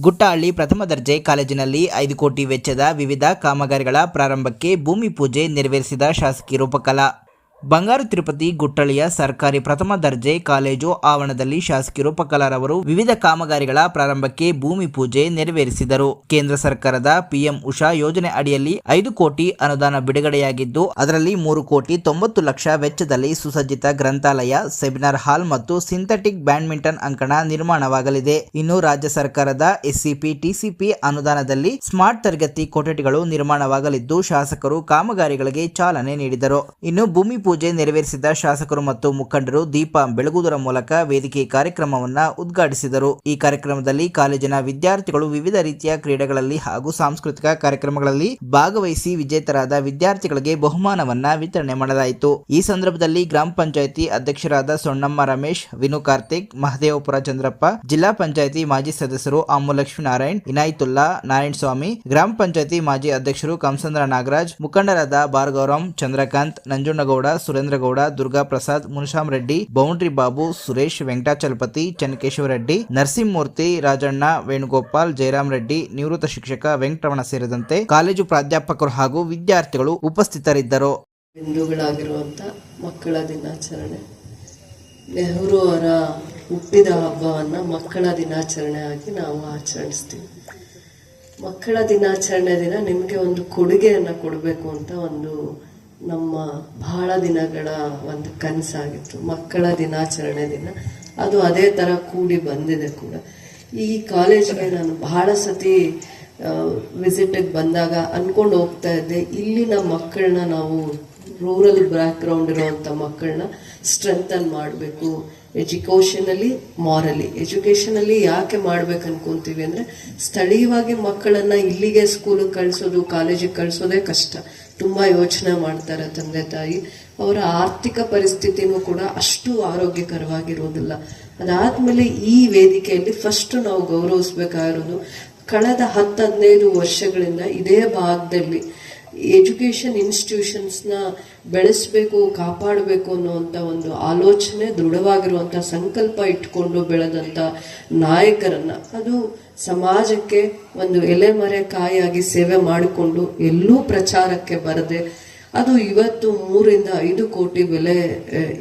ಗುಟ್ಟಹಳ್ಳಿ ಪ್ರಥಮ ದರ್ಜೆ ಕಾಲೇಜಿನಲ್ಲಿ ಐದು ಕೋಟಿ ವೆಚ್ಚದ ವಿವಿಧ ಕಾಮಗಾರಿಗಳ ಪ್ರಾರಂಭಕ್ಕೆ ಭೂಮಿ ಪೂಜೆ ನೆರವೇರಿಸಿದ ಶಾಸಕಿ ರೂಪಕಲಾ. ಬಂಗಾರು ತಿರುಪತಿ ಗುಟ್ಟಳಿಯ ಸರ್ಕಾರಿ ಪ್ರಥಮ ದರ್ಜೆ ಕಾಲೇಜು ಆವರಣದಲ್ಲಿ ಶಾಸಕಿ ರೂಪಕಲಾರವರು ವಿವಿಧ ಕಾಮಗಾರಿಗಳ ಪ್ರಾರಂಭಕ್ಕೆ ಭೂಮಿ ಪೂಜೆ ನೆರವೇರಿಸಿದರು. ಕೇಂದ್ರ ಸರ್ಕಾರದ ಪಿಎಂ ಉಷಾ ಯೋಜನೆ ಅಡಿಯಲ್ಲಿ ಐದು ಕೋಟಿ ಅನುದಾನ ಬಿಡುಗಡೆಯಾಗಿದ್ದು, ಅದರಲ್ಲಿ ಮೂರು ಕೋಟಿ ತೊಂಬತ್ತು ಲಕ್ಷ ವೆಚ್ಚದಲ್ಲಿ ಸುಸಜ್ಜಿತ ಗ್ರಂಥಾಲಯ, ಸೆಮಿನಾರ್ ಹಾಲ್ ಮತ್ತು ಸಿಂಥೆಟಿಕ್ ಬ್ಯಾಡ್ಮಿಂಟನ್ ಅಂಕಣ ನಿರ್ಮಾಣವಾಗಲಿದೆ. ಇನ್ನು ರಾಜ್ಯ ಸರ್ಕಾರದ ಎಸ್ಸಿಪಿ, ಟಿಸಿಪಿ ಅನುದಾನದಲ್ಲಿ ಸ್ಮಾರ್ಟ್ ತರಗತಿ ಕೊಠಡಿಗಳು ನಿರ್ಮಾಣವಾಗಲಿದ್ದು, ಶಾಸಕರು ಕಾಮಗಾರಿಗಳಿಗೆ ಚಾಲನೆ ನೀಡಿದರು. ಇನ್ನು ಭೂಮಿ ಪೂಜೆ ನೆರವೇರಿಸಿದ ಶಾಸಕರು ಮತ್ತು ಮುಖಂಡರು ದೀಪ ಬೆಳಗುವುದರ ಮೂಲಕ ವೇದಿಕೆ ಕಾರ್ಯಕ್ರಮವನ್ನ ಉದ್ಘಾಟಿಸಿದರು. ಈ ಕಾರ್ಯಕ್ರಮದಲ್ಲಿ ಕಾಲೇಜಿನ ವಿದ್ಯಾರ್ಥಿಗಳು ವಿವಿಧ ರೀತಿಯ ಕ್ರೀಡೆಗಳಲ್ಲಿ ಹಾಗೂ ಸಾಂಸ್ಕೃತಿಕ ಕಾರ್ಯಕ್ರಮಗಳಲ್ಲಿ ಭಾಗವಹಿಸಿ ವಿಜೇತರಾದ ವಿದ್ಯಾರ್ಥಿಗಳಿಗೆ ಬಹುಮಾನವನ್ನ ವಿತರಣೆ ಮಾಡಲಾಯಿತು. ಈ ಸಂದರ್ಭದಲ್ಲಿ ಗ್ರಾಮ ಪಂಚಾಯಿತಿ ಅಧ್ಯಕ್ಷರಾದ ಸೊಣ್ಣಮ್ಮ ರಮೇಶ್, ವಿನು ಕಾರ್ತಿಕ್, ಮಹದೇವಪುರ ಚಂದ್ರಪ್ಪ, ಜಿಲ್ಲಾ ಪಂಚಾಯಿತಿ ಮಾಜಿ ಸದಸ್ಯರು ಅಮ್ಮು ಲಕ್ಷ್ಮೀನಾರಾಯಣ್ ಇನಾಯಿತುಲ್ಲಾ ನಾರಾಯಣ ಸ್ವಾಮಿ ಗ್ರಾಮ ಪಂಚಾಯಿತಿ ಮಾಜಿ ಅಧ್ಯಕ್ಷರು ಕಂಸಂದ್ರ ನಾಗರಾಜ್, ಮುಖಂಡರಾದ ಬಾರ್ಗೌರಂ ಚಂದ್ರಕಾಂತ್, ನಂಜುಂಡಗೌಡ ಸುರೇಂದ್ರಗೌಡ ದುರ್ಗಾ ಪ್ರಸಾದ್ ಮುನಿಶಾಮ್ ರೆಡ್ಡಿ ಬೌಂಡ್ರಿ ಬಾಬು, ಸುರೇಶ್ ವೆಂಕಟಾಚಲಪತಿ ಚನ್ನಕೇಶವ ರೆಡ್ಡಿ ನರಸಿಂಹಮೂರ್ತಿ, ರಾಜಣ್ಣ, ವೇಣುಗೋಪಾಲ್ ಜಯರಾಮ್ ರೆಡ್ಡಿ ನಿವೃತ್ತ ಶಿಕ್ಷಕ ವೆಂಕಟರಮಣ ಸೇರಿದಂತೆ ಕಾಲೇಜು ಪ್ರಾಧ್ಯಾಪಕರು ಹಾಗೂ ವಿದ್ಯಾರ್ಥಿಗಳು ಉಪಸ್ಥಿತರಿದ್ದರು. ಮಕ್ಕಳ ದಿನಾಚರಣೆ. ನೆಹರು ಅವರ ಹುಟ್ಟಿದ ಹಬ್ಬವನ್ನು ಮಕ್ಕಳ ದಿನಾಚರಣೆಯಾಗಿ ನಾವು ಆಚರಿಸ್ತೀವಿ. ಮಕ್ಕಳ ದಿನಾಚರಣೆ ದಿನ ನಿಮಗೆ ಒಂದು ಕೊಡುಗೆಯನ್ನು ಕೊಡಬೇಕು ಅಂತ ಒಂದು ನಮ್ಮ ಬಹಳ ದಿನಗಳ ಒಂದು ಕನಸಾಗಿತ್ತು. ಮಕ್ಕಳ ದಿನಾಚರಣೆ ದಿನ. ಅದು ಅದೇ ಥರ ಕೂಡಿ ಬಂದಿದೆ ಕೂಡ. ಈ ಕಾಲೇಜ್ಗೆ ನಾನು ಬಹಳ ಸತಿ ವಿಸಿಟಿಗೆ ಬಂದಾಗ ಅಂದ್ಕೊಂಡು ಹೋಗ್ತಾ ಇದ್ದೆ. ಇಲ್ಲಿನ ಮಕ್ಕಳನ್ನ ನಾವು ರೂರಲ್ ಬ್ಯಾಕ್ಗ್ರೌಂಡ್ ಇರುವಂಥ ಮಕ್ಕಳನ್ನ ಸ್ಟ್ರೆಂಥನ್ ಮಾಡಬೇಕು. ಎಜುಕೇಷನಲ್ಲಿ ಮಾರಲಿ ಎಜುಕೇಷನಲ್ಲಿ ಯಾಕೆ ಮಾಡ್ಬೇಕು ಅನ್ಕೊಂತೀವಿ ಅಂದರೆ, ಸ್ಥಳೀಯವಾಗಿ ಮಕ್ಕಳನ್ನ ಇಲ್ಲಿಗೆ ಸ್ಕೂಲಿಗೆ ಕಳಿಸೋದು ಕಾಲೇಜಿಗೆ ಕಳಿಸೋದೇ ಕಷ್ಟ. ತುಂಬ ಯೋಚನೆ ಮಾಡ್ತಾರೆ ತಂದೆ ತಾಯಿ. ಅವರ ಆರ್ಥಿಕ ಪರಿಸ್ಥಿತಿನೂ ಕೂಡ ಅಷ್ಟು ಆರೋಗ್ಯಕರವಾಗಿರೋದಿಲ್ಲ ಅದಾದ್ಮೇಲೆ ಈ ವೇದಿಕೆಯಲ್ಲಿ ಫಸ್ಟ್ ನಾವು ಗೌರವಿಸ್ಬೇಕಾಗಿರೋದು, ಕಳೆದ ಹತ್ತು ಹದಿನೈದು ವರ್ಷಗಳಿಂದ ಇದೇ ಭಾಗದಲ್ಲಿ ಎಜುಕೇಶನ್ ಇನ್ಸ್ಟಿಟ್ಯೂಷನ್ಸ್ನ ಬೆಳೆಸಬೇಕು, ಕಾಪಾಡಬೇಕು ಅನ್ನುವಂಥ ಒಂದು ಆಲೋಚನೆ ದೃಢವಾಗಿರುವಂಥ ಸಂಕಲ್ಪ ಇಟ್ಕೊಂಡು ಬೆಳೆದಂಥ ನಾಯಕರನ್ನು. ಅದು ಸಮಾಜಕ್ಕೆ ಒಂದು ಎಲೆಮರೆ ಕಾಯಾಗಿ ಸೇವೆ ಮಾಡಿಕೊಂಡು ಎಲ್ಲೂ ಪ್ರಚಾರಕ್ಕೆ ಬರದೆ, ಅದು ಇವತ್ತು ಮೂರಿಂದ ಐದು ಕೋಟಿ ಬೆಲೆ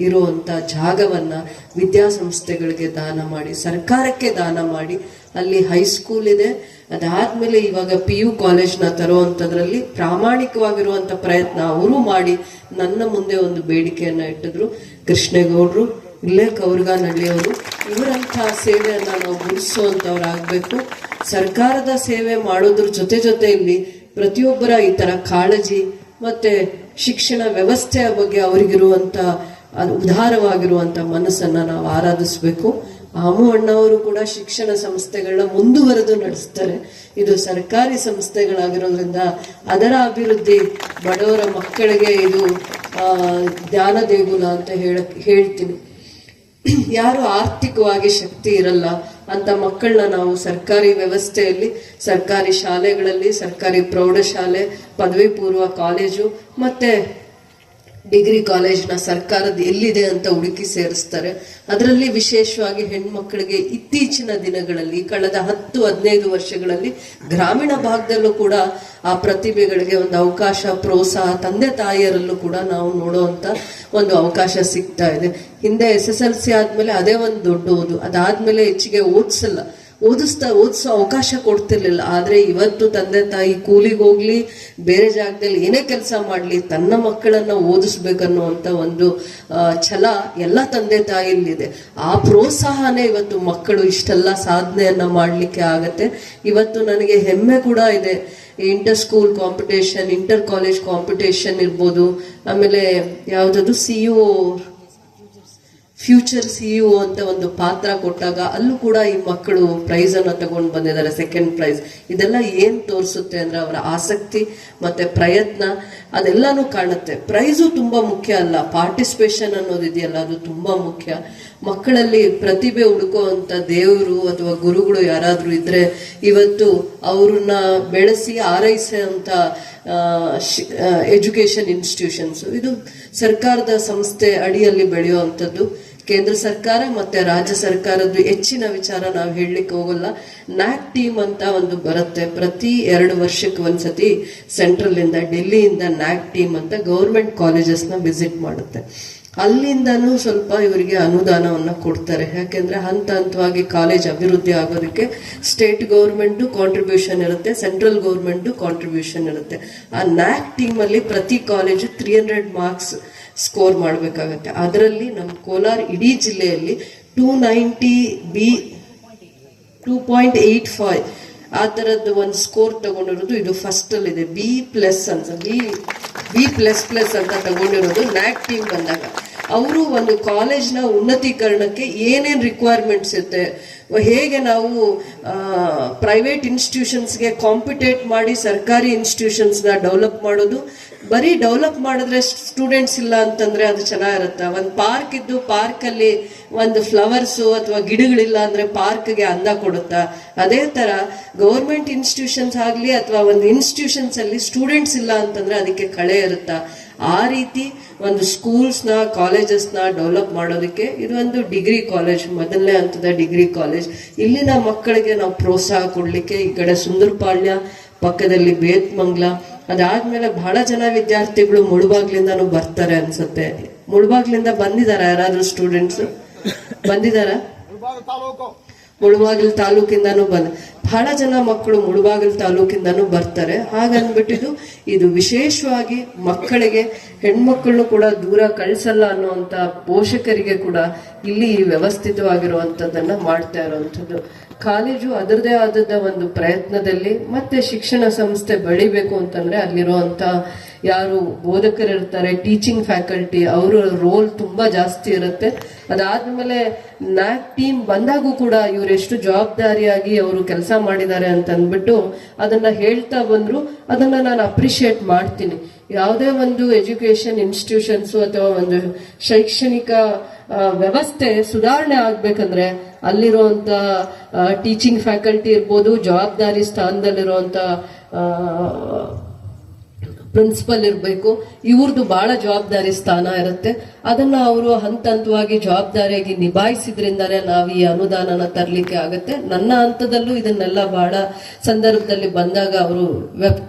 ಇರುವಂಥ ಜಾಗವನ್ನ ವಿದ್ಯಾಸಂಸ್ಥೆಗಳಿಗೆ ದಾನ ಮಾಡಿ, ಸರ್ಕಾರಕ್ಕೆ ದಾನ ಮಾಡಿ ಅಲ್ಲಿ ಹೈಸ್ಕೂಲ್ ಇದೆ. ಅದಾದ್ಮೇಲೆ ಇವಾಗ ಪಿ ಯು ಕಾಲೇಜ್ನ ತರುವಂಥದ್ರಲ್ಲಿ ಪ್ರಾಮಾಣಿಕವಾಗಿರುವಂತ ಪ್ರಯತ್ನ ಅವರು ಮಾಡಿ ನನ್ನ ಮುಂದೆ ಒಂದು ಬೇಡಿಕೆಯನ್ನ ಇಟ್ಟಿದ್ರು. ಕೃಷ್ಣೇಗೌಡರು, ಇಲ್ಲೇ ಕೌರ್ಗಾನಹಳ್ಳಿಯವರು, ಇವರಂಥ ಸೇವೆಯನ್ನು ನಾವು ಗುರುಸುವಂಥವ್ರಾಗಬೇಕು ಸರ್ಕಾರದ ಸೇವೆ ಮಾಡೋದ್ರ ಜೊತೆ ಜೊತೆಯಲ್ಲಿ ಪ್ರತಿಯೊಬ್ಬರ ಈ ಥರ ಕಾಳಜಿ ಮತ್ತೆ ಶಿಕ್ಷಣ ವ್ಯವಸ್ಥೆಯ ಬಗ್ಗೆ ಅವರಿಗಿರುವಂಥ ಅದು ಉದಾರವಾಗಿರುವಂತ ಮನಸ್ಸನ್ನ ನಾವು ಆರಾಧಿಸಬೇಕು. ಆಮು ಅಣ್ಣವರು ಕೂಡ ಶಿಕ್ಷಣ ಸಂಸ್ಥೆಗಳನ್ನ ಮುಂದುವರೆದು ನಡೆಸ್ತಾರೆ. ಇದು ಸರ್ಕಾರಿ ಸಂಸ್ಥೆಗಳಾಗಿರೋದ್ರಿಂದ ಅದರ ಅಭಿವೃದ್ಧಿ ಬಡವರ ಮಕ್ಕಳಿಗೆ ಇದು ಜ್ಞಾನ ದೇಗುಲ ಅಂತ ಹೇಳ, ಹೇಳ್ತೀನಿ. ಯಾರು ಆರ್ಥಿಕವಾಗಿ ಶಕ್ತಿ ಇರಲ್ಲ, ಅಂತ ಮಕ್ಕಳನ್ನ ನಾವು ಸರ್ಕಾರಿ ವ್ಯವಸ್ಥೆಯಲ್ಲಿ, ಸರ್ಕಾರಿ ಶಾಲೆಗಳಲ್ಲಿ, ಸರ್ಕಾರಿ ಪ್ರೌಢಶಾಲೆ ಪದವಿ ಪೂರ್ವ ಕಾಲೇಜು, ಮತ್ತೆ ಡಿಗ್ರಿ ಕಾಲೇಜ್ನ ಸರ್ಕಾರದ ಎಲ್ಲಿದೆ ಅಂತ ಹುಡುಕಿ ಸೇರಿಸ್ತಾರೆ. ಅದರಲ್ಲಿ ವಿಶೇಷವಾಗಿ ಹೆಣ್ಮಕ್ಳಿಗೆ ಇತ್ತೀಚಿನ ದಿನಗಳಲ್ಲಿ, ಕಳೆದ ಹತ್ತು, ಹದಿನೈದು ವರ್ಷಗಳಲ್ಲಿ ಗ್ರಾಮೀಣ ಭಾಗದಲ್ಲೂ ಕೂಡ ಆ ಪ್ರತಿಭೆಗಳಿಗೆ ಒಂದು ಅವಕಾಶ, ಪ್ರೋತ್ಸಾಹ, ತಂದೆ ತಾಯಿಯರಲ್ಲೂ ಕೂಡ ನಾವು ನೋಡುವಂತ ಒಂದು ಅವಕಾಶ ಸಿಗ್ತಾ ಇದೆ. ಹಿಂದೆ ಎಸ್ ಎಸ್ ಎಲ್ ಸಿ ಆದ್ಮೇಲೆ ಅದೇ ಒಂದು ದೊಡ್ಡ ಓದು. ಅದಾದ್ಮೇಲೆ ಹೆಚ್ಚಿಗೆ ಓದಿಸಲ್ಲ. ಓದಿಸ್ತಾ ಓದಿಸೋ ಅವಕಾಶ ಕೊಡ್ತಿರ್ಲಿಲ್ಲ. ಆದ್ರೆ ಇವತ್ತು ತಂದೆ ತಾಯಿ ಕೂಲಿಗೆ ಹೋಗ್ಲಿ, ಬೇರೆ ಜಾಗದಲ್ಲಿ ಏನೇ ಕೆಲಸ ಮಾಡ್ಲಿ, ತನ್ನ ಮಕ್ಕಳನ್ನ ಓದಿಸ್ಬೇಕನ್ನುವಂತ ಒಂದು ಛಲ ಎಲ್ಲ ತಂದೆ ತಾಯಿಯಲ್ಲಿದೆ. ಆ ಪ್ರೋತ್ಸಾಹನೇ ಇವತ್ತು ಮಕ್ಕಳು ಇಷ್ಟೆಲ್ಲ ಸಾಧನೆಯನ್ನ ಮಾಡ್ಲಿಕ್ಕೆ ಆಗತ್ತೆ. ಇವತ್ತು ನನಗೆ ಹೆಮ್ಮೆ ಕೂಡ ಇದೆ. Inter school competition, inter college competition ಇರ್ಬೋದು, ಆಮೇಲೆ ಯಾವುದಾದ್ರು ಸಿ ಫ್ಯೂಚರ್ ಸಿಇಒ ಅಂತ ಒಂದು ಪಾತ್ರ ಕೊಟ್ಟಾಗ ಅಲ್ಲೂ ಕೂಡ ಈ ಮಕ್ಕಳು ಪ್ರೈಸ್ ಅನ್ನ ತಗೊಂಡು ಬಂದಿದ್ದಾರೆ ಸೆಕೆಂಡ್ ಪ್ರೈಸ್ ಇದೆಲ್ಲ ಏನ್ ತೋರಿಸುತ್ತೆ ಅಂದ್ರೆ ಅವರ ಆಸಕ್ತಿ ಮತ್ತೆ ಪ್ರಯತ್ನ, ಅದೆಲ್ಲಾನು ಕಾಣುತ್ತೆ. ಪ್ರೈಸು ತುಂಬಾ ಮುಖ್ಯ ಅಲ್ಲ. ಪಾರ್ಟಿಸಿಪೇಷನ್ ಅನ್ನೋದಿದೆಯಲ್ಲ ಅದು ತುಂಬಾ ಮುಖ್ಯ. ಮಕ್ಕಳಲ್ಲಿ ಪ್ರತಿಭೆ ಹುಡುಕುವಂತ ದೇವರು ಅಥವಾ ಗುರುಗಳು ಯಾರಾದ್ರೂ ಇದ್ರೆ ಇವತ್ತು ಅವ್ರನ್ನ ಬೆಳೆಸಿ ಆರೈಸುವಂತ ಎಜುಕೇಶನ್ ಇನ್ಸ್ಟಿಟ್ಯೂಷನ್ಸ್ ಇದು ಸರ್ಕಾರದ ಸಂಸ್ಥೆ ಅಡಿಯಲ್ಲಿ ಬೆಳೆಯುವಂಥದ್ದು. ಕೇಂದ್ರ ಸರ್ಕಾರ ಮತ್ತೆ ರಾಜ್ಯ ಸರ್ಕಾರದ್ದು ಹೆಚ್ಚಿನ ವಿಚಾರ ನಾವು ಹೇಳಲಿಕ್ಕೆ ಹೋಗಲ್ಲ. ನ್ಯಾಕ್ ಟೀಮ್ ಅಂತ ಒಂದು ಬರುತ್ತೆ. ಪ್ರತಿ ಎರಡು ವರ್ಷಕ್ಕೆ ಒಂದ್ಸತಿ ಸೆಂಟ್ರಲ್ ಇಂದ ಡೆಲ್ಲಿಯಿಂದ ನ್ಯಾಕ್ ಟೀಮ್ ಅಂತ ಗೌರ್ಮೆಂಟ್ ಕಾಲೇಜಸ್ನ ವಿಸಿಟ್ ಮಾಡುತ್ತೆ. ಅಲ್ಲಿಂದನೂ ಸ್ವಲ್ಪ ಇವರಿಗೆ ಅನುದಾನವನ್ನ ಕೊಡ್ತಾರೆ. ಯಾಕೆಂದ್ರೆ ಹಂತ ಹಂತವಾಗಿ ಕಾಲೇಜ್ ಅಭಿವೃದ್ಧಿ ಆಗೋದಕ್ಕೆ ಸ್ಟೇಟ್ ಗೌರ್ಮೆಂಟು ಕಾಂಟ್ರಿಬ್ಯೂಷನ್ ಇರುತ್ತೆ, ಸೆಂಟ್ರಲ್ ಗೌರ್ಮೆಂಟು ಕಾಂಟ್ರಿಬ್ಯೂಷನ್ ಇರುತ್ತೆ. ಆ ನ್ಯಾಕ್ ಟೀಮ್ ಅಲ್ಲಿ ಪ್ರತಿ college three hundred marks score ಮಾಡಬೇಕಾಗತ್ತೆ. ಅದರಲ್ಲಿ ನಮ್ಮ ಕೋಲಾರ ಇಡೀ ಜಿಲ್ಲೆಯಲ್ಲಿ two ninety B two point eight five ಆ ಥರದ್ದು ಒಂದು ಸ್ಕೋರ್ ತಗೊಂಡಿರೋದು ಇದು ಫಸ್ಟಲ್ಲಿದೆ ಬಿ ಪ್ಲಸ್ ಅಂತ ಬಿ ಬಿ ಪ್ಲಸ್ ಪ್ಲಸ್ ಅಂತ ತಗೊಂಡಿರೋದು ನ್ಯಾಕ್ ಟೀಮ್ ಬಂದಾಗ. ಅವರು ಒಂದು ಕಾಲೇಜ್ನ ಉನ್ನತೀಕರಣಕ್ಕೆ ಏನೇನು ರಿಕ್ವೈರ್ಮೆಂಟ್ಸ್ ಇರುತ್ತೆ ಹೇಗೆ ನಾವು ಪ್ರೈವೇಟ್ ಇನ್ಸ್ಟಿಟ್ಯೂಷನ್ಸ್ಗೆ ಕಾಂಪಿಟೇಟ್ ಮಾಡಿ ಸರ್ಕಾರಿ ಇನ್ಸ್ಟಿಟ್ಯೂಷನ್ಸ್ನ ಡೆವಲಪ್ ಮಾಡೋದು? ಬರೀ ಡೆವಲಪ್ ಮಾಡಿದ್ರೆ ಸ್ಟೂಡೆಂಟ್ಸ್ ಇಲ್ಲ ಅಂತಂದರೆ ಅದು ಚೆನ್ನಾಗಿರುತ್ತೆ. ಒಂದು ಪಾರ್ಕ್ ಇದ್ದು ಪಾರ್ಕಲ್ಲಿ ಒಂದು ಫ್ಲವರ್ಸು ಅಥವಾ ಗಿಡಗಳಿಲ್ಲ ಅಂದರೆ ಪಾರ್ಕ್ಗೆ ಅಂದ ಕೊಡುತ್ತಾ? ಅದೇ ಥರ ಗೌರ್ಮೆಂಟ್ ಇನ್ಸ್ಟಿಟ್ಯೂಷನ್ಸ್ ಆಗಲಿ ಅಥವಾ ಒಂದು ಇನ್ಸ್ಟಿಟ್ಯೂಷನ್ಸಲ್ಲಿ ಸ್ಟೂಡೆಂಟ್ಸ್ ಇಲ್ಲ ಅಂತಂದರೆ ಅದಕ್ಕೆ ಕಳೆ ಇರುತ್ತಾ? ಆ ರೀತಿ ಒಂದು ಸ್ಕೂಲ್ಸ್ನ, ಕಾಲೇಜಸ್ನ ಡೆವಲಪ್ ಮಾಡೋದಕ್ಕೆ ಇದೊಂದು ಡಿಗ್ರಿ ಕಾಲೇಜ್, ಮೊದಲನೇ ಹಂತದ ಡಿಗ್ರಿ ಕಾಲೇಜ್. ಇಲ್ಲಿನ ಮಕ್ಕಳಿಗೆ ನಾವು ಪ್ರೋತ್ಸಾಹ ಕೊಡಲಿಕ್ಕೆ ಈ ಕಡೆ ಸುಂದರಪಾಳ್ಯ, ಪಕ್ಕದಲ್ಲಿ ಬೇತ್ಮಂಗ್ಲ, ಅದಾದ್ಮೇಲೆ ಬಹಳ ಜನ ವಿದ್ಯಾರ್ಥಿಗಳು ಮುಳುಬಾಗ್ಲಿಂದನೂ ಬರ್ತಾರೆ ಅನ್ಸುತ್ತೆ. ಮುಳುಬಾಗ್ಲಿಂದ ಬಂದಿದಾರ ಯಾರಾದ್ರೂ ಸ್ಟೂಡೆಂಟ್ಸ್ ಬಂದಿದಾರ? ಮುಳುಬಾಗಿಲು ತಾಲೂಕಿಂದನೂ ಬಂದ ಬಹಳ ಜನ ಮಕ್ಕಳು ಮುಳುಬಾಗಿಲು ತಾಲೂಕಿಂದನೂ ಬರ್ತಾರೆ. ಹಾಗನ್ಬಿಟ್ಟಿದ್ದು ಇದು ವಿಶೇಷವಾಗಿ ಮಕ್ಕಳಿಗೆ, ಹೆಣ್ಮಕ್ಳನ್ನು ಕೂಡ ದೂರ ಕಳಿಸಲ್ಲ ಅನ್ನುವಂತ ಪೋಷಕರಿಗೆ ಕೂಡ ಇಲ್ಲಿ ವ್ಯವಸ್ಥಿತವಾಗಿರುವಂಥದ್ದನ್ನು ಮಾಡ್ತಾ ಇರುವಂತದ್ದು ಕಾಲೇಜು ಅದರದೇ ಆದದ ಒಂದು ಪ್ರಯತ್ನದಲ್ಲಿ ಮತ್ತೆ ಶಿಕ್ಷಣ ಸಂಸ್ಥೆ ಬೆಳಿಬೇಕು ಅಂತಂದ್ರೆ ಅಲ್ಲಿರುವಂತ ಯಾರು ಬೋಧಕರಿರ್ತಾರೆ ಟೀಚಿಂಗ್ ಫ್ಯಾಕಲ್ಟಿ ಅವರ ರೋಲ್ ತುಂಬಾ ಜಾಸ್ತಿ ಇರುತ್ತೆ. ಅದಾದ್ಮೇಲೆ ನ್ಯಾಕ್ ಟೀಮ್ ಬಂದಾಗೂ ಕೂಡ ಇವರು ಎಷ್ಟು ಜವಾಬ್ದಾರಿಯಾಗಿ ಅವರು ಕೆಲಸ ಮಾಡಿದ್ದಾರೆ ಅಂತ ಅಂದ್ಬಿಟ್ಟು ಅದನ್ನ ಹೇಳ್ತಾ ಬಂದ್ರು. ಅದನ್ನ ನಾನು ಅಪ್ರಿಶಿಯೇಟ್ ಮಾಡ್ತೀನಿ. ಯಾವುದೇ ಒಂದು ಎಜುಕೇಶನ್ ಇನ್ಸ್ಟಿಟ್ಯೂಷನ್ಸ್ ಅಥವಾ ಒಂದು ಶೈಕ್ಷಣಿಕ ವ್ಯವಸ್ಥೆ ಸುಧಾರಣೆ ಆಗ್ಬೇಕಂದ್ರೆ ಅಲ್ಲಿರುವಂತ ಟೀಚಿಂಗ್ ಫ್ಯಾಕಲ್ಟಿ ಇರ್ಬೋದು, ಜವಾಬ್ದಾರಿ ಸ್ಥಾನದಲ್ಲಿರುವಂತ ಪ್ರಿನ್ಸಿಪಲ್ ಇರಬೇಕು. ಇವ್ರದ್ದು ಬಹಳ ಜವಾಬ್ದಾರಿ ಸ್ಥಾನ ಇರುತ್ತೆ. ಅದನ್ನ ಅವರು ಹಂತ ಹಂತವಾಗಿ ಜವಾಬ್ದಾರಿಯಾಗಿ ನಿಭಾಯಿಸಿದ್ರಿಂದಾನೇ ನಾವು ಈ ಅನುದಾನನ ತರಲಿಕ್ಕೆ ಆಗುತ್ತೆ. ನನ್ನ ಹಂತದಲ್ಲೂ ಇದನ್ನೆಲ್ಲ ಬಹಳ ಸಂದರ್ಭದಲ್ಲಿ ಬಂದಾಗ ಅವರು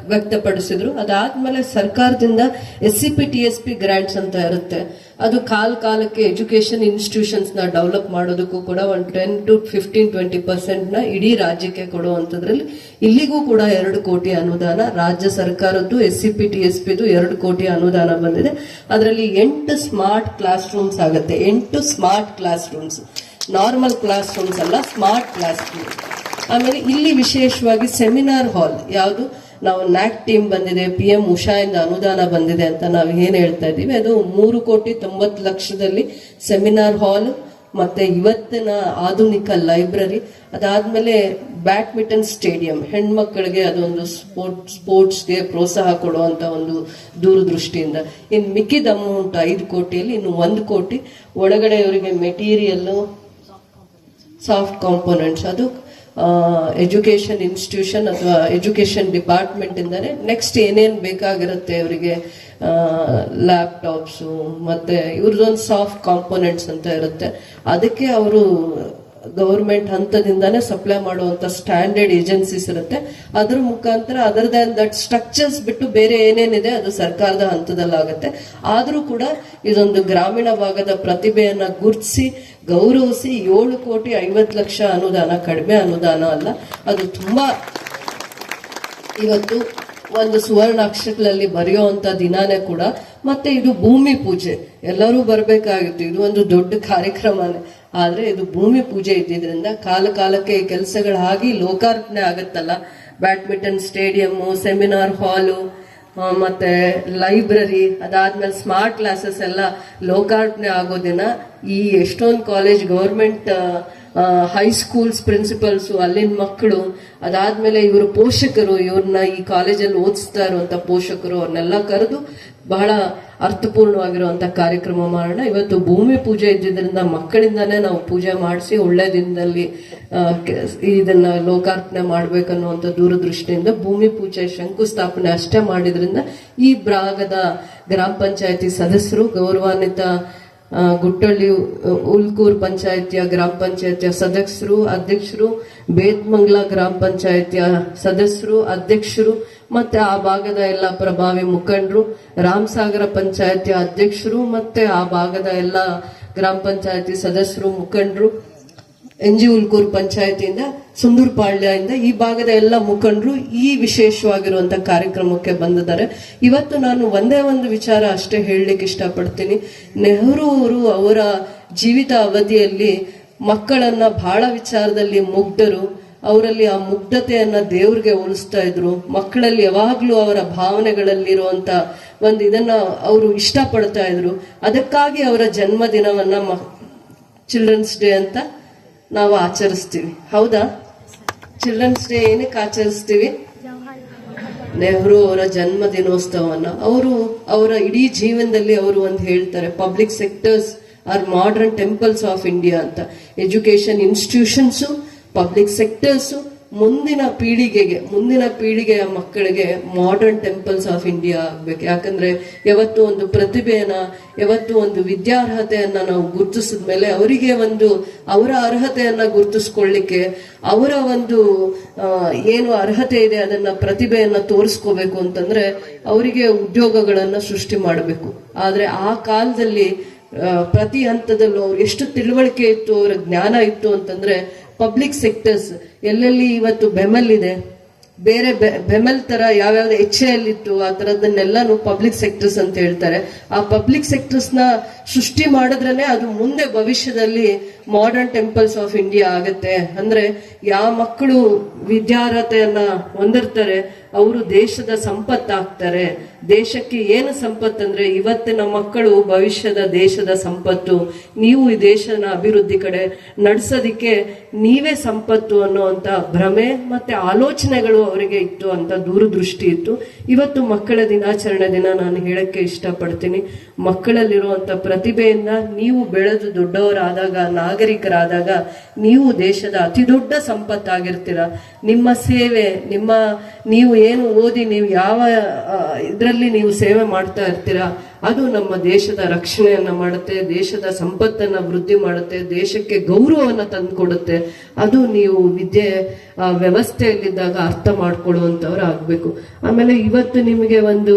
ವ್ಯಕ್ತಪಡಿಸಿದ್ರು. ಅದಾದ್ಮೇಲೆ ಸರ್ಕಾರದಿಂದ S C P T S P grants ಅಂತ ಇರುತ್ತೆ. ಅದು ಕಾಲ ಕಾಲಕ್ಕೆ ಎಜುಕೇಶನ್ ಇನ್ಸ್ಟಿಟ್ಯೂಷನ್ಸ್ನ ಡೆವಲಪ್ ಮಾಡೋದಕ್ಕೂ ಕೂಡ ಒಂದು ಟೆನ್ ಟು ಫಿಫ್ಟೀನ್ ಟ್ವೆಂಟಿ ಪರ್ಸೆಂಟ್ನ ಇಡೀ ರಾಜ್ಯಕ್ಕೆ ಕೊಡುವಂಥದ್ರಲ್ಲಿ ಇಲ್ಲಿಗೂ ಕೂಡ ಎರಡು ಕೋಟಿ ಅನುದಾನ, ರಾಜ್ಯ ಸರ್ಕಾರದ್ದು S C P T S ಪಿದು ಎರಡು ಕೋಟಿ ಅನುದಾನ ಬಂದಿದೆ. ಅದರಲ್ಲಿ ಎಂಟು ಸ್ಮಾರ್ಟ್ ಕ್ಲಾಸ್ ರೂಮ್ಸ್ ಆಗುತ್ತೆ. ಎಂಟು smart class rooms normal class rooms ಅಲ್ಲ ಸ್ಮಾರ್ಟ್ ಕ್ಲಾಸ್ ರೂಮ್ಸ್ ಆಮೇಲೆ ಇಲ್ಲಿ ವಿಶೇಷವಾಗಿ ಸೆಮಿನಾರ್ ಹಾಲ್ ಯಾವುದು? ನಾವು ನ್ಯಾಕ್ ಟೀಮ್ ಬಂದಿದೆ ಪಿ ಎಂ ಉಷಾಯಿಂದ ಅನುದಾನ ಬಂದಿದೆ ಅಂತ ನಾವು ಏನು ಹೇಳ್ತಾ ಇದ್ದೀವಿ, ಅದು ಮೂರು ಕೋಟಿ ತೊಂಬತ್ತು ಲಕ್ಷದಲ್ಲಿ ಸೆಮಿನಾರ್ ಹಾಲ್ ಮತ್ತೆ ಇವತ್ತಿನ ಆಧುನಿಕ ಲೈಬ್ರರಿ, ಅದಾದಮೇಲೆ ಬ್ಯಾಡ್ಮಿಂಟನ್ ಸ್ಟೇಡಿಯಂ, ಹೆಣ್ಮಕ್ಳಿಗೆ ಅದೊಂದು ಸ್ಪೋರ್ಟ್, ಸ್ಪೋರ್ಟ್ಸ್ಗೆ ಪ್ರೋತ್ಸಾಹ ಕೊಡುವಂಥ ಒಂದು ದೂರದೃಷ್ಟಿಯಿಂದ. ಇನ್ನು ಮಿಕ್ಕಿದ ಅಮೌಂಟ್ ಐದು ಕೋಟಿಯಲ್ಲಿ, ಇನ್ನು ಒಂದು ಕೋಟಿ ಒಳಗಡೆಯವರಿಗೆ ಮೆಟೀರಿಯಲ್ಲು ಮೆಟೀರಿಯಲ್ ಸಾಫ್ಟ್ ಕಾಂಪೋನೆಂಟ್ಸ್, ಅದು ಎಜುಕೇಶನ್ ಇನ್ಸ್ಟಿಟ್ಯೂಷನ್ ಅಥವಾ ಡಿಪಾರ್ಟ್ಮೆಂಟ್ ಇಂದಾನೆ ನೆಕ್ಸ್ಟ್ ಏನೇನು ಬೇಕಾಗಿರುತ್ತೆ ಅವರಿಗೆ ಲ್ಯಾಪ್ಟಾಪ್ಸು ಮತ್ತೆ ಇವ್ರದ್ದೊಂದು ಸಾಫ್ಟ್ ಕಾಂಪೋನೆಂಟ್ಸ್ ಅಂತ ಇರುತ್ತೆ. ಅದಕ್ಕೆ ಅವರು ಗೌರ್ಮೆಂಟ್ ಹಂತದಿಂದಾನೇ ಸಪ್ಲೈ ಮಾಡುವಂತ ಸ್ಟ್ಯಾಂಡರ್ಡ್ ಏಜೆನ್ಸೀಸ್ ಇರುತ್ತೆ. ಅದ್ರ ಮುಖಾಂತರ ಅದರದೇ ದಟ್ ಸ್ಟ್ರಕ್ಚರ್ಸ್ ಬಿಟ್ಟು ಬೇರೆ ಏನೇನಿದೆ ಅದು ಸರ್ಕಾರದ ಹಂತದಲ್ಲಾಗುತ್ತೆ. ಆದ್ರೂ ಕೂಡ ಇದೊಂದು ಗ್ರಾಮೀಣ ಭಾಗದ ಪ್ರತಿಭೆಯನ್ನ ಗುರುತಿಸಿ, ಗೌರವಿಸಿ ಏಳು ಕೋಟಿ ಐವತ್ತು ಲಕ್ಷ ಅನುದಾನ, ಕಡಿಮೆ ಅನುದಾನ ಅಲ್ಲ, ಅದು ತುಂಬಾ ಇವತ್ತು ಒಂದು ಸುವರ್ಣ ಅಕ್ಷರಗಳಲ್ಲಿ ಬರೆಯುವಂತ ದಿನಾನೇ ಕೂಡ. ಮತ್ತೆ ಇದು ಭೂಮಿ ಪೂಜೆ. ಎಲ್ಲರೂ ಬರಬೇಕಾಗಿತ್ತು. ಇದು ಒಂದು ದೊಡ್ಡ ಕಾರ್ಯಕ್ರಮನೇ. ಆದ್ರೆ ಇದು ಭೂಮಿ ಪೂಜೆ ಇದ್ದಿದ್ರಿಂದ ಕಾಲ ಕಾಲಕ್ಕೆ ಕೆಲಸಗಳಾಗಿ ಲೋಕಾರ್ಪಣೆ ಆಗುತ್ತಲ್ಲ. ಬ್ಯಾಡ್ಮಿಂಟನ್ ಸ್ಟೇಡಿಯಮ್ಮು ಸೆಮಿನಾರ್ ಹಾಲು ಮತ್ತೆ ಲೈಬ್ರರಿ, ಅದಾದ್ಮೇಲೆ ಸ್ಮಾರ್ಟ್ ಕ್ಲಾಸಸ್ ಎಲ್ಲ ಲೋಕಾರ್ಪಣೆ ಆಗೋ ದಿನ ಈ ಎಷ್ಟೊಂದು ಕಾಲೇಜ್ ಗೌರ್ಮೆಂಟ್ ಹೈಸ್ಕೂಲ್ಸ್ ಪ್ರಿನ್ಸಿಪಲ್ಸ್, ಅಲ್ಲಿನ ಮಕ್ಕಳು, ಅದಾದ್ಮೇಲೆ ಇವರು ಪೋಷಕರು ಇವ್ರನ್ನ ಈ ಕಾಲೇಜಲ್ಲಿ ಓದಿಸ್ತಾ ಇರುವಂತ ಪೋಷಕರು ಅವ್ರನ್ನೆಲ್ಲ ಕರೆದು ಬಹಳ ಅರ್ಥಪೂರ್ಣವಾಗಿರುವಂತ ಕಾರ್ಯಕ್ರಮ ಮಾಡೋಣ. ಇವತ್ತು ಭೂಮಿ ಪೂಜೆ ಇದ್ದಿದ್ರಿಂದ ಮಕ್ಕಳಿಂದಾನೇ ನಾವು ಪೂಜೆ ಮಾಡಿಸಿ ಒಳ್ಳೆ ದಿನದಲ್ಲಿ ಇದನ್ನ ಲೋಕಾರ್ಪಣೆ ಮಾಡ್ಬೇಕನ್ನುವಂತ ದೂರದೃಷ್ಟಿಯಿಂದ ಭೂಮಿ ಪೂಜೆ ಶಂಕುಸ್ಥಾಪನೆ ಅಷ್ಟೇ ಮಾಡಿದ್ರಿಂದ ಈ ಭಾಗದ ಗ್ರಾಮ ಪಂಚಾಯತಿ ಸದಸ್ಯರು ಗೌರವಾನ್ವಿತ ಗುಟ್ಟಳ್ಳಿ, ಉಲ್ಕೂರ್ ಪಂಚಾಯತಿಯ ಗ್ರಾಮ ಪಂಚಾಯತಿಯ ಸದಸ್ಯರು, ಅಧ್ಯಕ್ಷರು, ಬೇತ್ಮಂಗ್ಲ ಗ್ರಾಮ ಪಂಚಾಯತಿಯ ಸದಸ್ಯರು, ಅಧ್ಯಕ್ಷರು ಮತ್ತೆ ಆ ಭಾಗದ ಎಲ್ಲ ಪ್ರಭಾವಿ ಮುಖಂಡರು ರಾಮಸಾಗರ ಪಂಚಾಯತಿ ಅಧ್ಯಕ್ಷರು ಮತ್ತೆ ಆ ಭಾಗದ ಎಲ್ಲ ಗ್ರಾಮ ಪಂಚಾಯತಿ ಸದಸ್ಯರು, ಮುಖಂಡರು, ಎನ್ ಜಿ ಉಲ್ಕೂರ್ ಪಂಚಾಯತಿಯಿಂದ ಸುಂದೂರ್ಪಾಳ್ಯದಿಂದ ಈ ಭಾಗದ ಎಲ್ಲ ಮುಖಂಡರು ಈ ವಿಶೇಷವಾಗಿರುವಂತ ಕಾರ್ಯಕ್ರಮಕ್ಕೆ ಬಂದಿದ್ದಾರೆ. ಇವತ್ತು ನಾನು ಒಂದೇ ಒಂದು ವಿಚಾರ ಅಷ್ಟೇ ಹೇಳಲಿಕ್ಕೆ ಇಷ್ಟಪಡ್ತೀನಿ. ನೆಹರು ಅವರು ಅವರ ಜೀವಿತ ಅವಧಿಯಲ್ಲಿ ಮಕ್ಕಳನ್ನ ಬಹಳ ವಿಚಾರದಲ್ಲಿ ಮುಗ್ಧರು. ಅವರಲ್ಲಿ ಆ ಮುಗ್ಧತೆಯನ್ನ ದೇವ್ರಿಗೆ ಉಳಿಸ್ತಾ ಇದ್ರು. ಮಕ್ಕಳಲ್ಲಿ ಯಾವಾಗ್ಲೂ ಅವರ ಭಾವನೆಗಳಲ್ಲಿರುವಂತ ಒಂದು ಇದನ್ನ ಅವರು ಇಷ್ಟಪಡ್ತಾ ಇದ್ರು. ಅದಕ್ಕಾಗಿ ಅವರ ಜನ್ಮದಿನವನ್ನ ಚಿಲ್ಡ್ರನ್ಸ್ ಡೇ ಅಂತ ನಾವು ಆಚರಿಸ್ತೀವಿ. ಹೌದಾ? ಚಿಲ್ಡ್ರನ್ಸ್ ಡೇ ಏನಕ್ಕೆ ಆಚರಿಸ್ತೀವಿ? ನೆಹರು ಅವರ ಜನ್ಮ ದಿನೋತ್ಸವವನ್ನ ಅವರು ಅವರ ಇಡೀ ಜೀವನದಲ್ಲಿ ಅವರು ಒಂದು ಹೇಳ್ತಾರೆ public sectors are modern temples of India ಅಂತ. ಎಜುಕೇಶನ್ ಇನ್ಸ್ಟಿಟ್ಯೂಷನ್ಸ್ ಪಬ್ಲಿಕ್ ಸೆಕ್ಟರ್ಸ್ ಮುಂದಿನ ಪೀಳಿಗೆಗೆ, ಮುಂದಿನ ಪೀಳಿಗೆಯ ಮಕ್ಕಳಿಗೆ ಮಾಡರ್ನ್ ಟೆಂಪಲ್ಸ್ ಆಫ್ ಇಂಡಿಯಾ ಆಗ್ಬೇಕು. ಯಾಕಂದ್ರೆ ಯಾವತ್ತು ಒಂದು ಪ್ರತಿಭೆಯನ್ನ, ಯಾವತ್ತು ಒಂದು ವಿದ್ಯಾರ್ಹತೆಯನ್ನ ನಾವು ಗುರುತಿಸಿದ ಮೇಲೆ ಅವರಿಗೆ ಒಂದು ಅವರ ಅರ್ಹತೆಯನ್ನ ಗುರುತಿಸ್ಕೊಳ್ಳಿಕ್ಕೆ, ಅವರ ಒಂದು ಏನು ಅರ್ಹತೆ ಇದೆ ಅದನ್ನ ಪ್ರತಿಭೆಯನ್ನ ತೋರಿಸ್ಕೋಬೇಕು ಅಂತಂದ್ರೆ ಅವರಿಗೆ ಉದ್ಯೋಗಗಳನ್ನ ಸೃಷ್ಟಿ ಮಾಡಬೇಕು. ಆದ್ರೆ ಆ ಕಾಲದಲ್ಲಿ ಪ್ರತಿ ಹಂತದಲ್ಲೂ ಅವ್ರು ಎಷ್ಟು ತಿಳುವಳಿಕೆ ಇತ್ತು, ಅವರ ಜ್ಞಾನ ಇತ್ತು ಅಂತಂದ್ರೆ ಪಬ್ಲಿಕ್ ಸೆಕ್ಟರ್ಸ್ ಎಲ್ಲೆಲ್ಲಿ ಇವತ್ತು ಬೆಮಲ್ ಇದೆ, ಬೇರೆ ಬೆಮಲ್ ತರ ಯಾವ್ಯಾವ್ದು ಎಚ್ ಎಲ್ ಇತ್ತು ಆ ತರದನ್ನೆಲ್ಲಾನು ಪಬ್ಲಿಕ್ ಸೆಕ್ಟರ್ಸ್ ಅಂತ ಹೇಳ್ತಾರೆ. ಆ ಪಬ್ಲಿಕ್ ಸೆಕ್ಟರ್ಸ್ನ ಸೃಷ್ಟಿ ಮಾಡಿದ್ರೇನೆ ಅದು ಮುಂದೆ ಭವಿಷ್ಯದಲ್ಲಿ ಮಾಡರ್ನ್ ಟೆಂಪಲ್ಸ್ ಆಫ್ ಇಂಡಿಯಾ ಆಗತ್ತೆ. ಅಂದ್ರೆ ಯಾವ ಮಕ್ಕಳು ವಿದ್ಯಾರ್ಹತೆಯನ್ನ ಹೊಂದಿರ್ತಾರೆ ಅವರು ದೇಶದ ಸಂಪತ್ತಾಗ್ತಾರೆ. ದೇಶಕ್ಕೆ ಏನು ಸಂಪತ್ತಂದ್ರೆ ಇವತ್ತಿನ ಮಕ್ಕಳು ಭವಿಷ್ಯದ ದೇಶದ ಸಂಪತ್ತು. ನೀವು ಈ ದೇಶನ ಅಭಿವೃದ್ಧಿ ಕಡೆ ನಡೆಸೋದಿಕ್ಕೆ ನೀವೇ ಸಂಪತ್ತು ಅನ್ನುವಂತ ಭ್ರಮೆ ಮತ್ತೆ ಆಲೋಚನೆಗಳು ಅವರಿಗೆ ಇತ್ತು ಅಂತ ದೂರದೃಷ್ಟಿ ಇತ್ತು. ಇವತ್ತು ಮಕ್ಕಳ ದಿನಾಚರಣೆ ದಿನ ನಾನು ಹೇಳಕ್ಕೆ ಇಷ್ಟಪಡ್ತೀನಿ. ಮಕ್ಕಳಲ್ಲಿರುವಂಥ ಪ್ರತಿಭೆಯಿಂದ ನೀವು ಬೆಳೆದು ದೊಡ್ಡವರಾದಾಗ, ನಾಗರಿಕರಾದಾಗ ನೀವು ದೇಶದ ಅತಿ ದೊಡ್ಡ ಸಂಪತ್ತಾಗಿರ್ತೀರ. ನಿಮ್ಮ ಸೇವೆ, ನಿಮ್ಮ ನೀವು ಏನು ಓದಿ ನೀವು ಯಾವ ಇದರಲ್ಲಿ ನೀವು ಸೇವೆ ಮಾಡ್ತಾ ಇರ್ತೀರಾ, ಅದು ನಮ್ಮ ದೇಶದ ರಕ್ಷಣೆಯನ್ನ ಮಾಡುತ್ತೆ, ದೇಶದ ಸಂಪತ್ತನ್ನ ವೃದ್ಧಿ ಮಾಡುತ್ತೆ, ದೇಶಕ್ಕೆ ಗೌರವವನ್ನ ತಂದುಕೊಡುತ್ತೆ. ಅದು ನೀವು ವಿದ್ಯೆ ವ್ಯವಸ್ಥೆಯಲ್ಲಿದ್ದಾಗ ಅರ್ಥ ಮಾಡ್ಕೊಳ್ಳುವಂಥವ್ರು ಆಗ್ಬೇಕು ಆಮೇಲೆ ಇವತ್ತು ನಿಮಗೆ ಒಂದು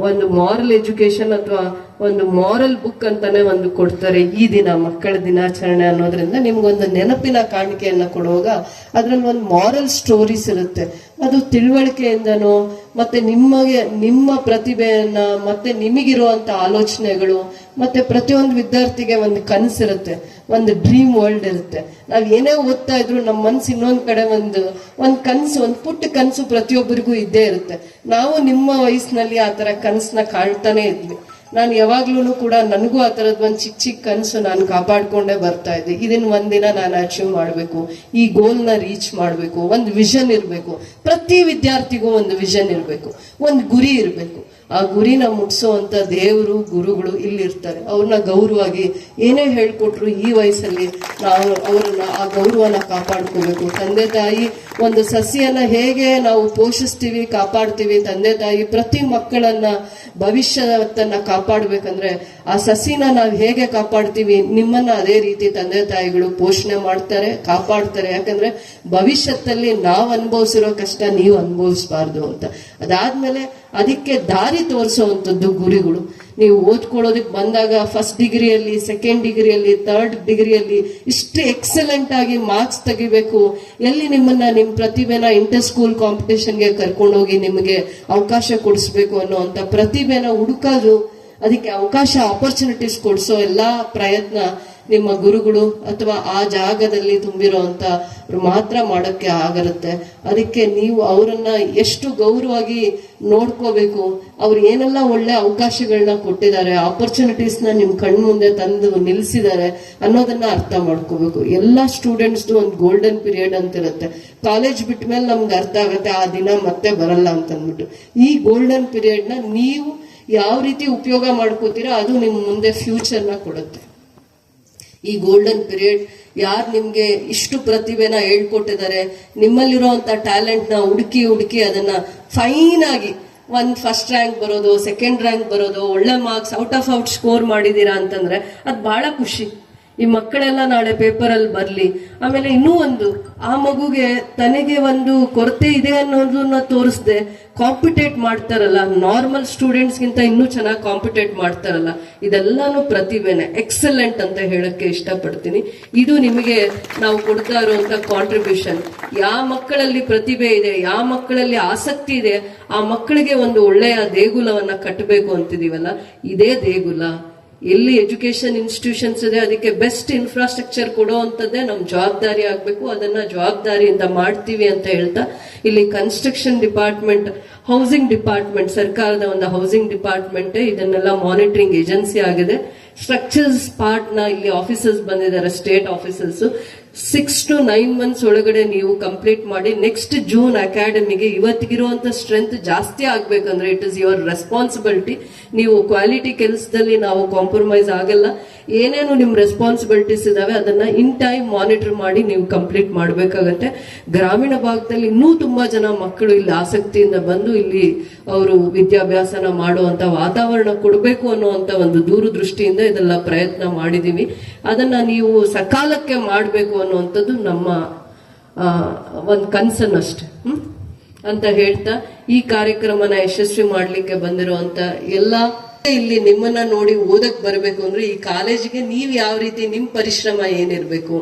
ಒಂದು ಮಾರಲ್ ಎಜುಕೇಶನ್ ಅಥವಾ ಒಂದು ಮಾರಲ್ ಬುಕ್ ಅಂತಾನೆ ಒಂದು ಕೊಡ್ತಾರೆ ಈ ದಿನ, ಮಕ್ಕಳ ದಿನಾಚರಣೆ ಅನ್ನೋದ್ರಿಂದ ನಿಮ್ಗೊಂದು ನೆನಪಿನ ಕಾಣಿಕೆಯನ್ನ ಕೊಡುವಾಗ ಅದ್ರಲ್ಲಿ ಒಂದು ಮಾರಲ್ ಸ್ಟೋರೀಸ್ ಇರುತ್ತೆ. ಅದು ತಿಳುವಳಿಕೆಯಿಂದನೋ, ಮತ್ತೆ ನಿಮಗೆ, ನಿಮ್ಮ ಪ್ರತಿಭೆಯನ್ನ, ಮತ್ತೆ ನಿಮಗಿರುವಂತ ಆಲೋಚನೆಗಳು ಮತ್ತೆ ಪ್ರತಿಯೊಂದು ವಿದ್ಯಾರ್ಥಿಗೆ ಒಂದು ಕನಸಿರುತ್ತೆ, ಒಂದು ಡ್ರೀಮ್ ವರ್ಲ್ಡ್ ಇರುತ್ತೆ. ನಾವ್ ಏನೇ ಓದ್ತಾ ಇದ್ರು ನಮ್ಮ ಮನ್ಸು ಇನ್ನೊಂದ್ ಕಡೆ ಒಂದು, ಒಂದ್ ಕನ್ಸು, ಒಂದ್ ಪುಟ್ಟ ಕನಸು ಪ್ರತಿಯೊಬ್ಬರಿಗೂ ಇದ್ದೇ ಇರುತ್ತೆ. ನಾವು ನಿಮ್ಮ ವಯಸ್ಸಿನಲ್ಲಿ ಆ ತರ ಕನ್ಸನ್ನ ಕಾಣ್ತಾನೆ ಇದ್ವಿ. ನಾನು ಯಾವಾಗ್ಲೂ ಕೂಡ ನನಗೂ ಆ ತರದ್ ಒಂದು ಚಿಕ್ಕ ಚಿಕ್ಕ ಕನಸು ನಾನು ಕಾಪಾಡ್ಕೊಂಡೇ ಬರ್ತಾ ಇದ್ದೆ. ಇದನ್ನು ಒಂದಿನ ನಾನು ಅಚೀವ್ ಮಾಡಬೇಕು. ಈ ಗೋಲ್ನ ರೀಚ್ ಮಾಡಬೇಕು. ಒಂದು ವಿಷನ್ ಇರಬೇಕು. ಪ್ರತಿ ವಿದ್ಯಾರ್ಥಿಗೂ ಒಂದು ವಿಷನ್ ಇರಬೇಕು. ಒಂದು ಗುರಿ ಇರಬೇಕು. ಆ ಗುರಿನ ಮುಟ್ಸೋವಂಥ ದೇವರು, ಗುರುಗಳು ಇಲ್ಲಿರ್ತಾರೆ. ಅವ್ರನ್ನ ಗೌರವಾಗಿ ಏನೇ ಹೇಳ್ಕೊಟ್ರು ಈ ವಯಸ್ಸಲ್ಲಿ ನಾವು ಅವ್ರನ್ನ ಆ ಗೌರವನ ಕಾಪಾಡ್ಕೋಬೇಕು. ತಂದೆ ತಾಯಿ, ಒಂದು ಸಸಿಯನ್ನು ಹೇಗೆ ನಾವು ಪೋಷಿಸ್ತೀವಿ, ಕಾಪಾಡ್ತೀವಿ, ತಂದೆ ತಾಯಿ ಪ್ರತಿ ಮಕ್ಕಳನ್ನ ಭವಿಷ್ಯತನ್ನ ಕಾಪಾಡ್ಬೇಕಂದ್ರೆ ಆ ಸಸಿನ ನಾವು ಹೇಗೆ ಕಾಪಾಡ್ತೀವಿ, ನಿಮ್ಮನ್ನ ಅದೇ ರೀತಿ ತಂದೆ ತಾಯಿಗಳು ಪೋಷಣೆ ಮಾಡ್ತಾರೆ, ಕಾಪಾಡ್ತಾರೆ. ಯಾಕಂದ್ರೆ ಭವಿಷ್ಯತ್ತಲ್ಲಿ ನಾವು ಅನುಭವಿಸಿರೋ ಕಷ್ಟ ನೀವು ಅನುಭವಿಸಬಾರ್ದು ಅಂತ. ಅದಾದ್ಮೇಲೆ ಅದಕ್ಕೆ ದಾರಿ ತೋರಿಸುವಂಥದ್ದು ಗುರಿಗಳು. ನೀವು ಓದ್ಕೊಳ್ಳೋದಕ್ಕೆ ಬಂದಾಗ ಫಸ್ಟ್ ಡಿಗ್ರಿಯಲ್ಲಿ ಸೆಕೆಂಡ್ ಡಿಗ್ರಿಯಲ್ಲಿ ಥರ್ಡ್ ಡಿಗ್ರಿಯಲ್ಲಿ ಇಷ್ಟು ಎಕ್ಸಲೆಂಟ್ ಆಗಿ ಮಾರ್ಕ್ಸ್ ತೆಗಿಬೇಕು. ಎಲ್ಲಿ ನಿಮ್ಮನ್ನ ನಿಮ್ಮ ಪ್ರತಿಭೆನ ಇಂಟರ್ ಸ್ಕೂಲ್ ಕಾಂಪಿಟೇಷನ್ಗೆ ಕರ್ಕೊಂಡೋಗಿ ನಿಮಗೆ ಅವಕಾಶ ಕೊಡಿಸ್ಬೇಕು ಅನ್ನೋಂಥ ಪ್ರತಿಭೆನ ಹುಡುಕೋದು ಅದಕ್ಕೆ ಅವಕಾಶ ಆಪರ್ಚುನಿಟೀಸ್ ಕೊಡಿಸೋ ಎಲ್ಲ ಪ್ರಯತ್ನ ನಿಮ್ಮ ಗುರುಗಳು ಅಥವಾ ಆ ಜಾಗದಲ್ಲಿ ತುಂಬಿರುವಂತ ಮಾತ್ರ ಮಾಡೋಕ್ಕೆ ಆಗಿರುತ್ತೆ. ಅದಕ್ಕೆ ನೀವು ಅವರನ್ನ ಎಷ್ಟು ಗೌರವವಾಗಿ ನೋಡ್ಕೋಬೇಕು, ಅವ್ರು ಏನೆಲ್ಲ ಒಳ್ಳೆ ಅವಕಾಶಗಳನ್ನ ಕೊಟ್ಟಿದ್ದಾರೆ ಆಪರ್ಚುನಿಟೀಸ್ನ ನಿಮ್ಮ ಕಣ್ಣು ಮುಂದೆ ತಂದು ನಿಲ್ಲಿಸಿದ್ದಾರೆ ಅನ್ನೋದನ್ನ ಅರ್ಥ ಮಾಡ್ಕೋಬೇಕು. ಎಲ್ಲ ಸ್ಟೂಡೆಂಟ್ಸ್ದು ಒಂದು ಗೋಲ್ಡನ್ ಪೀರಿಯಡ್ ಅಂತ ಇರುತ್ತೆ ಕಾಲೇಜ್ ಬಿಟ್ಟ ಮೇಲೆ ನಮ್ಗೆ ಅರ್ಥ ಆಗುತ್ತೆ, ಆ ದಿನ ಮತ್ತೆ ಬರಲ್ಲ ಅಂತ ಅಂದ್ಬಿಟ್ಟು ಈ ಗೋಲ್ಡನ್ ಪೀರಿಯಡ್ನ ನೀವು ಯಾವ ರೀತಿ ಉಪಯೋಗ ಮಾಡ್ಕೋತೀರಾ ಅದು ನಿಮ್ ಮುಂದೆ ಫ್ಯೂಚರ್ನ ಕೊಡುತ್ತೆ. ಈ ಗೋಲ್ಡನ್ ಪೀರಿಯಡ್ ಯಾರು ನಿಮ್ಗೆ ಇಷ್ಟು ಪ್ರತಿಭೆನ ಹೇಳ್ಕೊಟ್ಟಿದ್ದಾರೆ ಟ್ಯಾಲೆಂಟ್ನ ಹುಡುಕಿ ಹುಡುಕಿ ಅದನ್ನ ಫೈನ್ ಆಗಿ ಒಂದ್ ಫಸ್ಟ್ ರ್ಯಾಂಕ್ ಬರೋದು ಸೆಕೆಂಡ್ ರ್ಯಾಂಕ್ ಬರೋದು, ಒಳ್ಳೆ marks out of out score ಮಾಡಿದೀರಾ ಅಂತಂದ್ರೆ ಅದ್ ಬಹಳ ಖುಷಿ. ಈ ಮಕ್ಕಳೆಲ್ಲ ನಾಳೆ ಪೇಪರ್ ಅಲ್ಲಿ ಬರ್ಲಿ. ಆಮೇಲೆ ಇನ್ನೂ ಒಂದು, ಆ ಮಗುಗೆ ತನಗೆ ಒಂದು ಕೊರತೆ ಇದೆ ಅನ್ನೋದನ್ನ ತೋರಿಸ್ದೆ, ಕಾಂಪಿಟೇಟ್ ಮಾಡ್ತಾರಲ್ಲ, ನಾರ್ಮಲ್ ಸ್ಟೂಡೆಂಟ್ಸ್ಗಿಂತ ಇನ್ನೂ ಚೆನ್ನಾಗಿ ಕಾಂಪಿಟೇಟ್ ಮಾಡ್ತಾರಲ್ಲ, ಇದೆಲ್ಲಾನು ಪ್ರತಿಭೆನೆ, ಎಕ್ಸಲೆಂಟ್ ಅಂತ ಹೇಳಕ್ಕೆ ಇಷ್ಟಪಡ್ತೀನಿ. ಇದು ನಿಮಗೆ ನಾವು ಕೊಡ್ತಾ ಇರುವಂತ ಕಾಂಟ್ರಿಬ್ಯೂಷನ್ ಯಾವ ಮಕ್ಕಳಲ್ಲಿ ಪ್ರತಿಭೆ ಇದೆ ಯಾವ ಮಕ್ಕಳಲ್ಲಿ ಆಸಕ್ತಿ ಇದೆ, ಆ ಮಕ್ಕಳಿಗೆ ಒಂದು ಒಳ್ಳೆಯ ದೇಗುಲವನ್ನ ಕಟ್ಟಬೇಕು ಅಂತಿದೀವಲ್ಲ, ಇದೇ ದೇಗುಲ. ಎಲ್ಲಿ ಎಜುಕೇಶನ್ ಇನ್ಸ್ಟಿಟ್ಯೂಷನ್ಸ್ ಇದೆ, ಅದಕ್ಕೆ ಬೆಸ್ಟ್ ಇನ್ಫ್ರಾಸ್ಟ್ರಕ್ಚರ್ ಕೊಡುವಂಥದ್ದೇ ನಮ್ಮ ಜವಾಬ್ದಾರಿ ಆಗಬೇಕು. ಅದನ್ನ ಜವಾಬ್ದಾರಿಯಿಂದ ಮಾಡ್ತೀವಿ ಅಂತ ಹೇಳ್ತಾ, ಇಲ್ಲಿ ಕನ್ಸ್ಟ್ರಕ್ಷನ್ ಡಿಪಾರ್ಟ್ಮೆಂಟ್ ಹೌಸಿಂಗ್ ಡಿಪಾರ್ಟ್ಮೆಂಟ್ ಸರ್ಕಾರದ ಒಂದು ಹೌಸಿಂಗ್ ಡಿಪಾರ್ಟ್ಮೆಂಟ್ ಇದನ್ನೆಲ್ಲ ಮಾನಿಟರಿಂಗ್ ಏಜೆನ್ಸಿ ಆಗಿದೆ. ಸ್ಟ್ರಕ್ಚರ್ಸ್ ಪಾರ್ಟ್ನ ಇಲ್ಲಿ ಆಫೀಸರ್ಸ್ ಬಂದಿದ್ದಾರೆ state officers six to nine months ಒಳಗಡೆ ನೀವು ಕಂಪ್ಲೀಟ್ ಮಾಡಿ ನೆಕ್ಸ್ಟ್ ಜೂನ್ ಅಕಾಡೆಮಿಗೆ ಇವತ್ತಿಗಿರುವಂತ ಸ್ಟ್ರೆಂತ್ ಜಾಸ್ತಿ ಆಗ್ಬೇಕಂದ್ರೆ ಇಟ್ ಇಸ್ ಯುವರ್ ರೆಸ್ಪಾನ್ಸಿಬಿಲಿಟಿ ನೀವು ಕ್ವಾಲಿಟಿ ಕೆಲಸದಲ್ಲಿ ನಾವು ಕಾಂಪ್ರಮೈಸ್ ಆಗಲ್ಲ. ಏನೇನು ನಿಮ್ ರೆಸ್ಪಾನ್ಸಿಬಿಲಿಟೀಸ್ ಇದಾವೆ ಅದನ್ನ ಇನ್ ಟೈಮ್ ಮಾನಿಟರ್ ಮಾಡಿ ನೀವು ಕಂಪ್ಲೀಟ್ ಮಾಡಬೇಕಾಗತ್ತೆ. ಗ್ರಾಮೀಣ ಭಾಗದಲ್ಲಿ ಇನ್ನೂ ತುಂಬಾ ಜನ ಮಕ್ಕಳು ಇಲ್ಲಿ ಆಸಕ್ತಿಯಿಂದ ಬಂದು ಇಲ್ಲಿ ಅವರು ವಿದ್ಯಾಭ್ಯಾಸನ ಮಾಡುವಂತ ವಾತಾವರಣ ಕೊಡಬೇಕು ಅನ್ನುವಂತ ಒಂದು ದೂರದೃಷ್ಟಿಯಿಂದ ಇದೆಲ್ಲ ಪ್ರಯತ್ನ ಮಾಡಿದೀವಿ. ಅದನ್ನ ನೀವು ಸಕಾಲಕ್ಕೆ ಮಾಡಬೇಕು ಅನ್ನುವಂಥದ್ದು ನಮ್ಮ ಒಂದು ಕನ್ಸನ್ ಅಷ್ಟೆ ಹ್ಮ್? ಅಂತ ಹೇಳ್ತಾ, ಈ ಕಾರ್ಯಕ್ರಮನ ಯಶಸ್ವಿ ಮಾಡಲಿಕ್ಕೆ ಬಂದಿರುವಂತ ಎಲ್ಲ ಇಲ್ಲಿ ನಿಮ್ಮನ್ನ ನೋಡಿ ಓದಕ್ ಬರಬೇಕು ಅಂದ್ರೆ ಈ ಕಾಲೇಜಿಗೆ ನೀವ್ ಯಾವ ರೀತಿ ನಿಮ್ ಪರಿಶ್ರಮ ಏನಿರ್ಬೇಕು.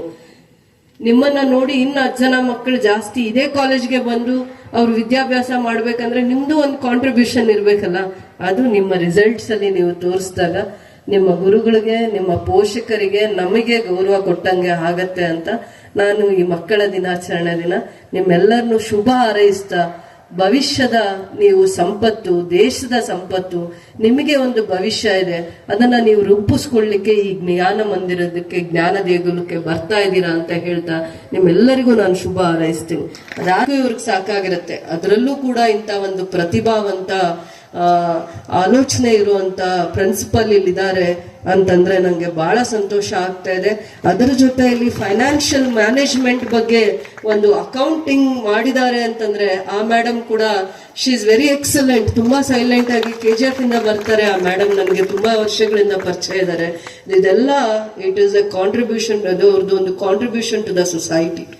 ನಿಮ್ಮನ್ನ ನೋಡಿ ಇನ್ನು ಹತ್ತು ಜನ ಮಕ್ಕಳು ಜಾಸ್ತಿ ಇದೇ ಕಾಲೇಜ್ಗೆ ಬಂದು ಅವ್ರು ವಿದ್ಯಾಭ್ಯಾಸ ಮಾಡ್ಬೇಕಂದ್ರೆ ನಿಮ್ದು ಒಂದು ಕಾಂಟ್ರಿಬ್ಯೂಷನ್ ಇರ್ಬೇಕಲ್ಲ. ಅದು ನಿಮ್ಮ ರಿಸಲ್ಟ್ಸ್ ಅಲ್ಲಿ ನೀವು ತೋರಿಸಿದಾಗ ನಿಮ್ಮ ಗುರುಗಳಿಗೆ, ನಿಮ್ಮ ಪೋಷಕರಿಗೆ ನಮಗೆ ಗೌರವ ಕೊಟ್ಟಂಗೆ ಆಗತ್ತೆ ಅಂತ ನಾನು ಈ ಮಕ್ಕಳ ದಿನಾಚರಣೆ ದಿನ ನಿಮ್ಮೆಲ್ಲರನ್ನು ಶುಭ ಹಾರೈಸ್ತಾ, ಭವಿಷ್ಯದ ನೀವು ಸಂಪತ್ತು, ದೇಶದ ಸಂಪತ್ತು, ನಿಮಗೆ ಒಂದು ಭವಿಷ್ಯ ಇದೆ, ಅದನ್ನ ನೀವು ರೂಪಿಸ್ಕೊಳ್ಳಿಕ್ಕೆ ಈ ಜ್ಞಾನ ಮಂದಿರದಕ್ಕೆ ಜ್ಞಾನ ದೇಗುಲಕ್ಕೆ ಬರ್ತಾ ಇದ್ದೀರಾ ಅಂತ ಹೇಳ್ತಾ ನಿಮ್ಮೆಲ್ಲರಿಗೂ ನಾನು ಶುಭ ಹಾರೈಸ್ತೀನಿ. ಅದಾಗೂ ಇವ್ರಿಗೆ ಸಾಕಾಗಿರುತ್ತೆ. ಅದರಲ್ಲೂ ಕೂಡ ಇಂಥ ಒಂದು ಪ್ರತಿಭಾವಂತ ಆಲೋಚನೆ ಇರುವಂತ ಪ್ರಿನ್ಸಿಪಲ್ ಇಲ್ಲಿದ್ದಾರೆ ಅಂತಂದ್ರೆ ನಂಗೆ ಬಹಳ ಸಂತೋಷ ಆಗ್ತಾ ಇದೆ. ಅದರ ಜೊತೆಯಲ್ಲಿ ಫೈನಾನ್ಷಿಯಲ್ ಮ್ಯಾನೇಜ್ಮೆಂಟ್ ಬಗ್ಗೆ ಒಂದು ಅಕೌಂಟಿಂಗ್ ಮಾಡಿದ್ದಾರೆ ಅಂತಂದ್ರೆ ಆ ಮೇಡಮ್ ಕೂಡ ಶಿ ಇಸ್ ವೆರಿ ಎಕ್ಸಲೆಂಟ್ ತುಂಬಾ ಸೈಲೆಂಟ್ ಆಗಿ ಕೆ ಜಿ ಎಫ್ ಇಂದ ಬರ್ತಾರೆ. ಆ ಮೇಡಮ್ ನನಗೆ ತುಂಬಾ ವರ್ಷಗಳಿಂದ ಪರಿಚಯ ಇದ್ದಾರೆ. ಇದೆಲ್ಲ ಇಟ್ ಈಸ್ ಎ ಕಾಂಟ್ರಿಬ್ಯೂಷನ್ ಅದು ಅವ್ರದ್ದು ಒಂದು ಕಾಂಟ್ರಿಬ್ಯೂಷನ್ ಟು ದ ಸೊಸೈಟಿ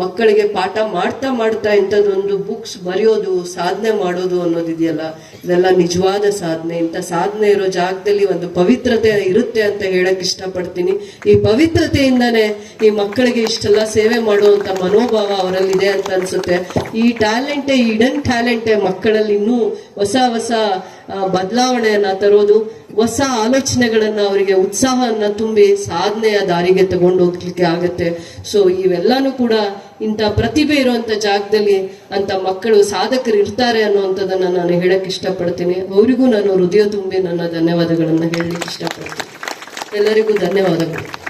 ಮಕ್ಕಳಿಗೆ ಪಾಠ ಮಾಡ್ತಾ ಮಾಡ್ತಾ ಇಂಥದ್ದೊಂದು ಬುಕ್ಸ್ ಬರೆಯೋದು, ಸಾಧನೆ ಮಾಡೋದು ಅನ್ನೋದಿದೆಯಲ್ಲ? ಇದೆಲ್ಲ ನಿಜವಾದ ಸಾಧನೆ. ಇಂಥ ಸಾಧನೆ ಇರೋ ಜಾಗದಲ್ಲಿ ಒಂದು ಪವಿತ್ರತೆ ಇರುತ್ತೆ ಅಂತ ಹೇಳಕ್ ಇಷ್ಟಪಡ್ತೀನಿ. ಈ ಪವಿತ್ರತೆಯಿಂದನೇ ಈ ಮಕ್ಕಳಿಗೆ ಇಷ್ಟೆಲ್ಲ ಸೇವೆ ಮಾಡುವಂಥ ಮನೋಭಾವ ಅವರಲ್ಲಿದೆ ಅಂತ ಅನ್ಸುತ್ತೆ. ಈ ಟ್ಯಾಲೆಂಟೇ ಇಡನ್ ಟ್ಯಾಲೆಂಟೇ ಮಕ್ಕಳಲ್ಲಿ ಇನ್ನೂ ಹೊಸ ಹೊಸ ಬದಲಾವಣೆಯನ್ನು ತರೋದು, ಹೊಸ ಆಲೋಚನೆಗಳನ್ನ ಅವರಿಗೆ ಉತ್ಸಾಹವನ್ನ ತುಂಬಿ ಸಾಧನೆಯ ದಾರಿಗೆ ತಗೊಂಡು ಹೋಗ್ಲಿಕ್ಕೆ ಆಗತ್ತೆ. ಸೊ ಇವೆಲ್ಲಾನು ಕೂಡ ಇಂಥ ಪ್ರತಿಭೆ ಇರುವಂಥ ಜಾಗದಲ್ಲಿ ಅಂತ ಮಕ್ಕಳು ಸಾಧಕರು ಇರ್ತಾರೆ ಅನ್ನುವಂಥದ್ದನ್ನು ನಾನು ಹೇಳಕ್ಕೆ ಇಷ್ಟಪಡ್ತೀನಿ. ಅವರಿಗೂ ನಾನು ಹೃದಯ ತುಂಬಿ ನನ್ನ ಧನ್ಯವಾದಗಳನ್ನು ಹೇಳಲಿಕ್ಕೆ ಇಷ್ಟಪಡ್ತೀನಿ. ಎಲ್ಲರಿಗೂ ಧನ್ಯವಾದಗಳು.